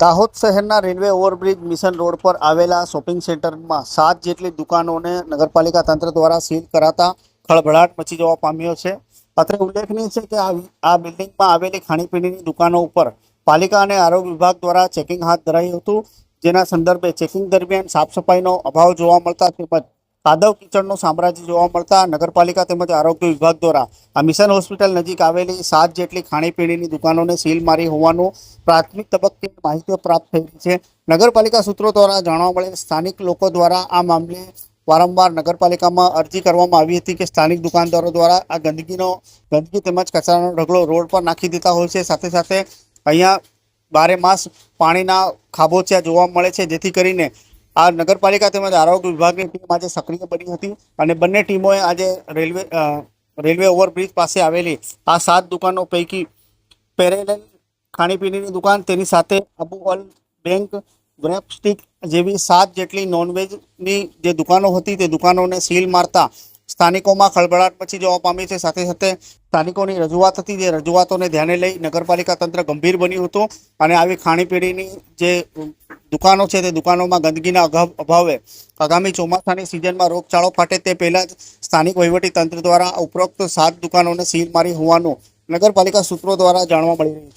દાહોદ શહેરના railway overbridge mission road પર આવેલા શોપિંગ સેન્ટરમાં સાત જેટલી દુકાનોને નગરપાલિકા તંત્ર દ્વારા સીલ કરાતા ખળભળાટ મચી જવા પામ્યો છે. અત્રે ઉલ્લેખનીય છે કે આ બિલ્ડિંગમાં આવેલી ખાણીપીણીની દુકાનો ઉપર પાલિકા અને આરોગ્ય વિભાગ દ્વારા ચેકિંગ હાથ ધરાયું હતું. જેના સંદર્ભે ચેકિંગ દરમિયાન સાફસફાઈનો અભાવ જોવા મળતા તેમજ કાદવ કિચડનું સામ્રાજ્ય જોવા મળતા નગરપાલિકા તેમજ આરોગ્ય વિભાગ દ્વારા આ મિશન હોસ્પિટલ નજીક આવેલી સાત જેટલી ખાણીપીણીની દુકાનોને સીલ મારી હોવાનું પ્રાથમિક તબક્કે માહિતીઓ પ્રાપ્ત થઈ છે. નગરપાલિકા સૂત્રો દ્વારા જાણવા મળેલ સ્થાનિક લોકો દ્વારા આ મામલે વારંવાર નગરપાલિકામાં અરજી કરવામાં આવી હતી કે સ્થાનિક દુકાનદારો દ્વારા આ ગંદકીનો, ગંદકી તેમજ કચરાનો ઢગલો રોડ પર નાખી દેતા હોય છે. સાથે સાથે અહીંયા બારે માસ પાણીના ખાબોચિયા જોવા મળે છે. જેથી કરીને આ નગરપાલિકા તેમજ આરોગ્ય વિભાગની ટીમ આજે સક્રિય બની હતી અને બંને ટીમોએ આજે રેલવે રેલવે ઓવરબ્રિજ પાસે આવેલી આ સાત દુકાનો પૈકી પેરેલલ ખાણીપીણીની દુકાન, તેની સાથે અબુ અલ બેંક ગ્રેપ સ્ટીક જેવી સાત જેટલી નોનવેજની જે દુકાનો હતી તે દુકાનોને સીલ મારતા સ્થાનિકોમાં ખળભળાટ પછી જવા પામી છે. સાથે સાથે સ્થાનિકોની રજૂઆત હતી, જે રજૂઆતોને ધ્યાને લઈ નગરપાલિકા તંત્ર ગંભીર બન્યું હતું અને આવી ખાણીપીણીની જે દુકાનો છે તે દુકાનોમાં ગંદકીના અભાવ આગામી ચોમાસાની સિઝનમાં રોગચાળો ફાટે તે પહેલાં જ સ્થાનિક વહીવટી તંત્ર દ્વારા ઉપરોક્ત સાત દુકાનોને સીલ મારી હોવાનું નગરપાલિકા સૂત્રો દ્વારા જાણવા મળી રહ્યું